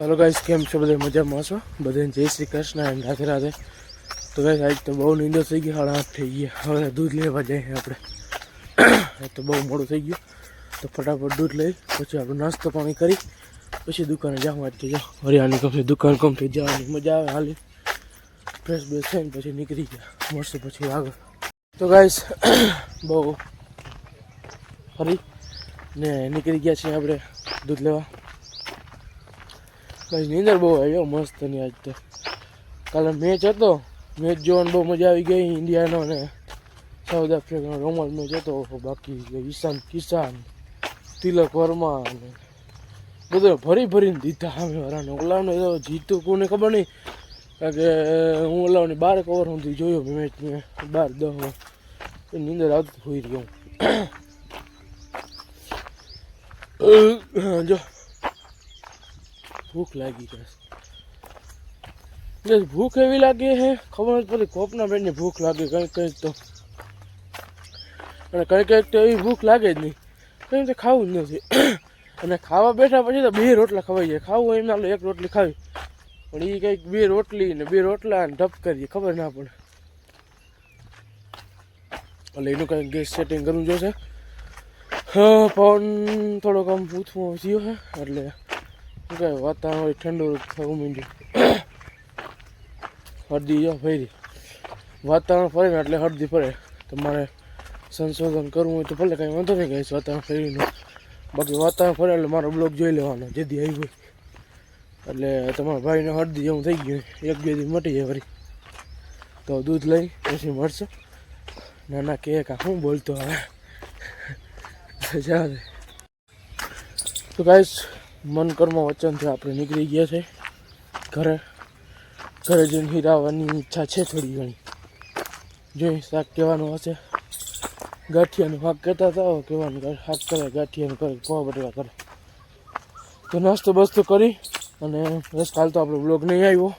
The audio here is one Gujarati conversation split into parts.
હાલો ગાઈસ કેમ છો બધા? મજામાં છો બધાને જય શ્રી કૃષ્ણ એમ રાધે રાધે. તો ગાઈસ આજ તો બહુ નીંદો થઈ ગઈ સાડા આઠ થઈ ગયા. હવે દૂધ લેવા જઈએ આપણે. આજ તો બહુ મોડું થઈ ગયું. તો ફટાફટ દૂધ લઈ, પછી આપણે નાસ્તો પાણી કરી, પછી દુકાને જાઉં જો. હરિયાણી કંપની દુકાન કંપની જવાની, મજા આવે હાલી. ફ્રેશ બેસ થઈને પછી નીકળી ગયા. મળશે પછી આગળ તો ગાઈસ બહુ ફરી ને નીકળી ગયા છીએ આપણે દૂધ લેવા. ભાઈ, નીંદર બહુ આવ્યો મસ્તની આજ તો. કાલે મેચ હતો મેચ જોવાની બહુ મજા આવી ગઈ ઇન્ડિયાનો અને સાઉથ આફ્રિકાનો રોમલ મેચ હતો. બાકી ઈશાન કિસાન, તિલક વર્મા અને બધો ભરી ભરીને દીધા સામે વાળાને ઓલાવને તો જીતું કોને ખબર નહીં, કારણ કે હું ઓલાવની બાર કવર સુધી જોયો મેચ મેં બાર તો નીંદર આવતી હોઈ રહ્યો. જો. ભૂખ લાગી છે. ભૂખ એવી લાગી છે ખબર નથી પડતી કોપના બેનને ભૂખ લાગે કંઈક કંઈક તો. અને કંઈક કંઈક તો એવી ભૂખ લાગે જ નહીં. કંઈ તો ખાવું જ નથી. અને ખાવા બેઠા પછી તો બે રોટલા ખવાઈ જાય. ખાવું હોય એમના એક રોટલી ખાવી. પણ એ કંઈક બે રોટલી ને બે રોટલા અને ઢપ કરીએ, ખબર ના પડે. એટલે એનું કંઈક ગેસ સેટિંગ કરવું જોશે. હા પવન થોડોક આમ પૂછવું થયો છે, એટલે શું કહે વાતાવરણ ઠંડુ થવું માંડ્યું હળદી જો ફરી. વાતાવરણ ફરે ને એટલે હળદી ફરે. તમારે સંશોધન કરવું હોય તો ભલે કાંઈ વાંધો નહીં કહીશ વાતાવરણ ફરીનું બાકી વાતાવરણ ફરે એટલે મારો બ્લોગ જોઈ લેવાનો, જેથી આવી હોય. એટલે તમારા ભાઈને હળદી જેવું થઈ ગયું એક બે દી મટી જાય ફરી. તો દૂધ લઈ, પછી મળશે નાના કે કા હું બોલતો હવે. જા. તો ગાઈસ મન કર્મ વચનથી આપણે નીકળી ગયા છે. ઘરે ઘરે જઈને હીરાવાની ઈચ્છા છે થોડી ઘણી. જોઈ શાક કહેવાનું હશે. ગાંઠિયાનું શાક કહેતા હતા કહેવાનું શાક કરે, ગાંઠિયાનું કરે, પોવા બટેકા કરે. તો નાસ્તો બસ્તો કરી અને બસ કાલ તો આપણો બ્લોગ નહીં આવ્યો.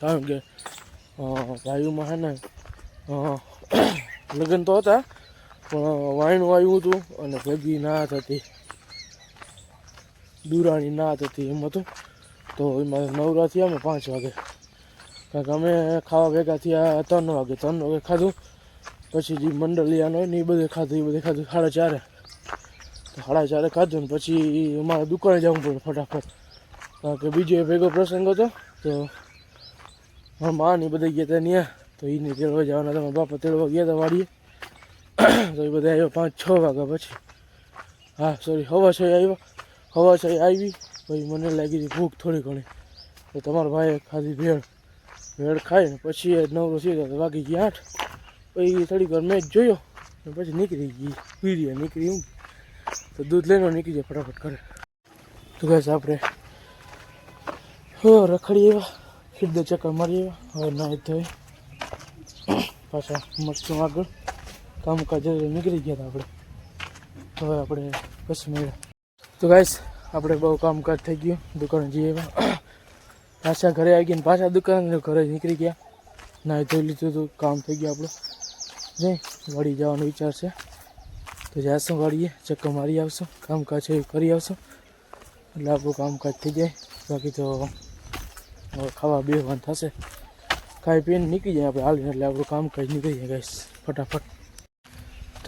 કારણ કે વાયુમાં છે ને લગ્ન તો હતા, પણ વાયણું આવ્યું હતું અને ભેગી ના હતી દુરાણી ના હતી એમ હતું. તો એમાં નવરા થયા અમે પાંચ વાગે. કારણ કે અમે ખાવા ભેગા થયા ત્રણ વાગે ત્રણ વાગે ખાધું. પછી જે મંડલિયાનો હોય ને એ બધે ખાધું, એ બધે ખાધું. સાડા ચારે. તો સાડા ચારે ખાધું ને પછી અમારે દુકાને જવું પડે ફટાફટ. કારણ કે બીજો એ ભેગો પ્રસંગ હતો, તો મારા મા ને બધા ગયા હતા ત્યાં તો એને તેડવા જવાના હતા. મારા બાપા તેડવા ગયા હતા વાડીએ. તો એ બધા આવ્યા પાંચ, છ વાગ્યા પછી. હા સોરી હવા છ આવ્યા. હવા છ આવી, પછી મને લાગી હતી ભૂખ થોડી ઘણી. તો તમારા ભાઈએ ખાધી ભેળ. ભેળ ખાઈને પછી એ નવરો સીધો વાગી ગયા આઠ. પછી થોડીક વાર મેચ જોયો ને પછી નીકળી ગઈ. પીડીએ નીકળી હું તો દૂધ લઈને નીકળી જાય ફટાફટ કરે તો બસ આપણે હો રખડી એવા ખીરદે ચક્કર મારી એવા. હવે નાહી ધોઈ પાછા મરચું આગળ. કામકાજ નીકળી ગયા હતા આપણે. હવે આપણે મળ્યા તો ગાઈસ આપણે બહુ કામકાજ થઈ ગયું દુકાને જઈએ એવા. પાછા ઘરે આવી ગયા ને પાછા દુકાન ઘરે નીકળી ગયા. નાહી ધોઈ લીધું હતું, કામ થઈ ગયું આપણું. જઈ વાડી જવાનો વિચાર છે. તો જાશું વાડીએ ચક્કર મારી આવશું, કામકાજ છે એ કરી આવશું. એટલે આપણું કામકાજ થઈ જાય. બાકી તો હવે ખાવા બેવાનું થશે. ખાઈ પીને નીકળી જાય આપણે હાલીને એટલે આપણું કામકાજ નીકળી જાય ગાઈસ ફટાફટ.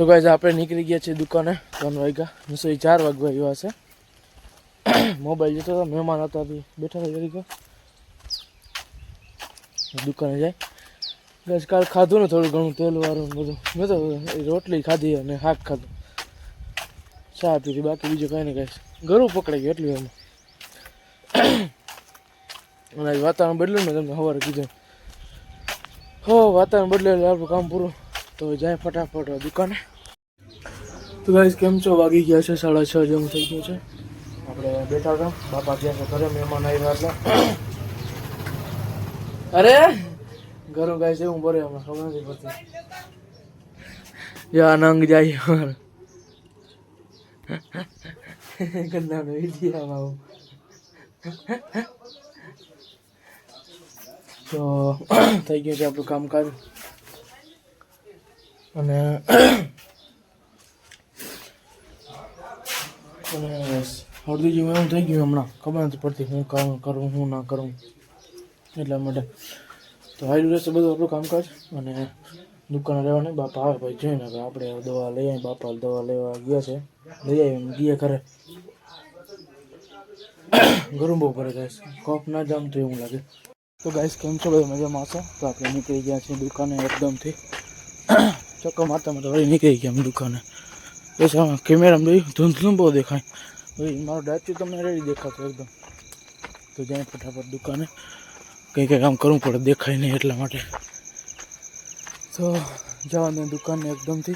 તો ગાઈસ આપણે નીકળી ગયા છીએ દુકાને, ત્રણ વાગ્યા. રસોઈ ચાર વાગવા આવ્યા હશે મોબાઈલ જતો હતો, મહેમાન હતા બેઠા હતા તરીકે દુકાને જાય. બસ કાલ ખાધું ને થોડું ઘણું, તેલ વાળું બધું. મેં તો રોટલી ખાધી અને શાક ખાધું. ચા પીધી બાકી બીજું કાંઈ નહીં કાંઈ ગરું પકડાઈ ગયું એટલું એમાં. અને વાતાવરણ બદલ્યું ને તમને સવારે કીધું હો, વાતાવરણ બદલે આપણું કામ પૂરું. તો જાય ફટાફટ દુકાને. તો ગાઈસ કેમ છો? વાગી ગયા છે સાડા છ જેવું થઈ ગયું છે. આપણે બેઠા હતા બાપા ગયા છે ઘરે મહેમાન આવ્યા એટલે અરે! ઘરું ગાય છે હું ભરે હમણાં ખબર નથી પડતી. યા નંગ જાય અમારે. ગંદાનો વિધિયામાં આવું. તો થઈ ગયું છે આપણું કામકાજ. અને અને અડધી જેવું એવું થઈ ગયું હમણાં. ખબર નથી પડતી હું કામ કરું, હું ના કરું. એટલા માટે તો હાઈલું રહેશે બધું આપણું કામકાજ અને દુકાને રહેવાની. બાપા આવે ભાઈ જોઈને કે આપણે દવા લઈ આવીએ. બાપા દવા લેવા ગયા છે. લઈ આવી ગયા ઘરે. ગરમ બહુ પડે ગાઈસ કોપ ના જામ તો એવું લાગે. તો ગાઈસ કેમ છો? બધા મજામાં હશો? તો આપણે નીકળી ગયા છીએ દુકાને એકદમથી. ચક્કર મારતા મારતા વળી નીકળી ગયા અમે દુકાને. બસ આમાં કેમેરામાં જોયું, ધૂંધલું બહુ દેખાય. ભાઈ મારો ડાચું તમને રેડી દેખાતો એકદમ. તો જાય ફટાફટ દુકાને. કંઈ કંઈ કામ કરવું પડે, દેખાય નહીં એટલા માટે. તો જવાનું દુકાને એકદમથી.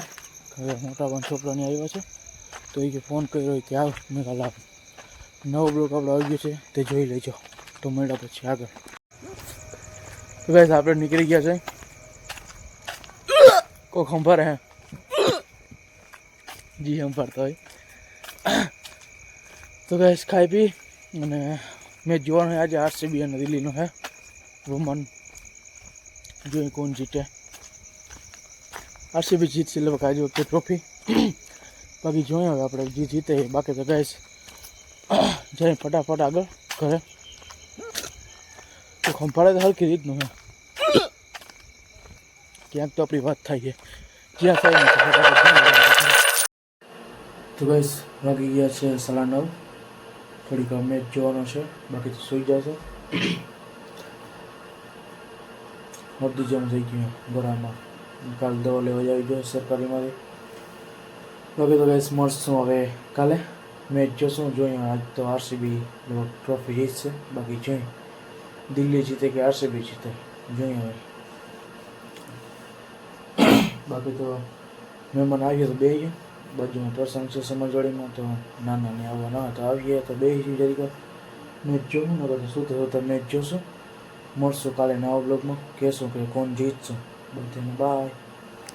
હવે મોટા પણ છોકરાને આવ્યા છે. તો એ ફોન કર્યો કે આવ, મેં કાલ આવ નવો બ્લોક આપણો આવી ગયો છે, તે જોઈ લેજો. તો મળ્યા પછી આગળ. તો guys, આપણે નીકળી ગયા છે. કોઈ ખંભાર હે જી, સંભાળતા હોય. તો ગાઈશ ખાઈ પી અને મેં જોવાનું આજે આરસીબી અને દિલ્હીનો હે વુમન જોઈએ કોણ જીતે. આરસીબી જીતશે એટલે આજે વખતે ટ્રોફી બાકી જોઈએ હવે આપણે જે જીતે બાકી તો ગાઈસ જઈને ફટાફટ આગળ ઘરે. તો ખંભાળે તો હલકી રીતનું હે ક્યાંક તો આપણી વાત થાય છે. જ્યાં થાય. તો ગાઈસ વાગી ગયા છે સાડા નવ. થોડીક મેચ જોવાનો છે. બાકી તો સુઈ જશે. અડધી જેમ થઈ ગયું ગળામાં કાલ દવા લેવા આવી જોઈએ સરકારીમાંથી. બાકી તો ગાઈસ મળશું હવે કાલે. મેચ જોશું. જોઈએ આજ તો આરસીબી ટ્રોફી જીતશે. બાકી જોઈએ દિલ્હી જીતે કે આરસીબી જીતે? જોઈએ હવે. બાકી તો મહેમાન આવીએ તો બે બાજુમાં પ્રસંગ છે સમજવાડીમાં, તો નાના ને આવવા ના તો આવીએ તો બે જરીક મેચ જોવું ને તો શું થયું? તો મેચ જોશું. મળશું કાલે નવા બ્લોગમાં કહેશું કે કોણ જીતશું. બધાને બાય